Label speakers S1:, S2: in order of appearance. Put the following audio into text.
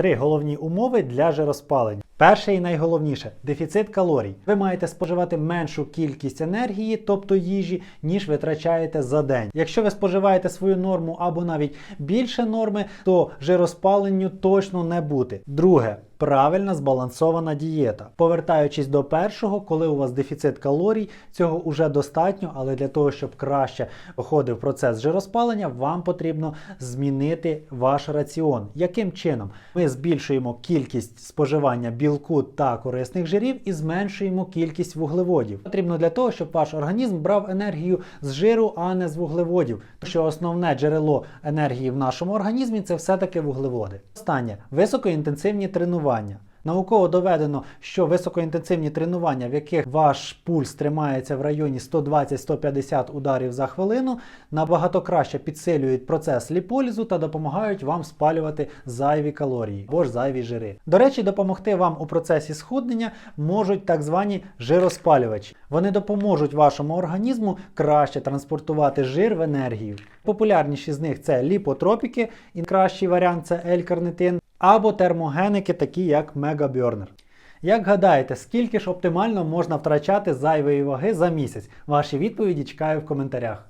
S1: Три головні умови для жироспалення. Перше і найголовніше дефіцит калорій. Ви маєте споживати меншу кількість енергії, тобто їжі, ніж витрачаєте за день. Якщо ви споживаєте свою норму або навіть більше норми, то жироспаленню точно не бути. Друге. Правильна збалансована дієта. Повертаючись до першого, коли у вас дефіцит калорій, цього вже достатньо, але для того, щоб краще проходив процес жироспалення, вам потрібно змінити ваш раціон. Яким чином? Ми збільшуємо кількість споживання білку та корисних жирів і зменшуємо кількість вуглеводів. Потрібно для того, щоб ваш організм брав енергію з жиру, а не з вуглеводів. Тому що основне джерело енергії в нашому організмі це все-таки вуглеводи. Останнє високоінтенсивні тренування. Науково доведено, що високоінтенсивні тренування, в яких ваш пульс тримається в районі 120-150 ударів за хвилину, набагато краще підсилюють процес ліполізу та допомагають вам спалювати зайві калорії або ж зайві жири. До речі, допомогти вам у процесі схуднення можуть так звані жироспалювачі. Вони допоможуть вашому організму краще транспортувати жир в енергію. Популярніші з них це ліпотропіки, і кращий варіант це L-карнитин, або термогеники, такі як Мегабернер. Як гадаєте, скільки ж оптимально можна втрачати зайвої ваги за місяць? Ваші відповіді чекаю в коментарях.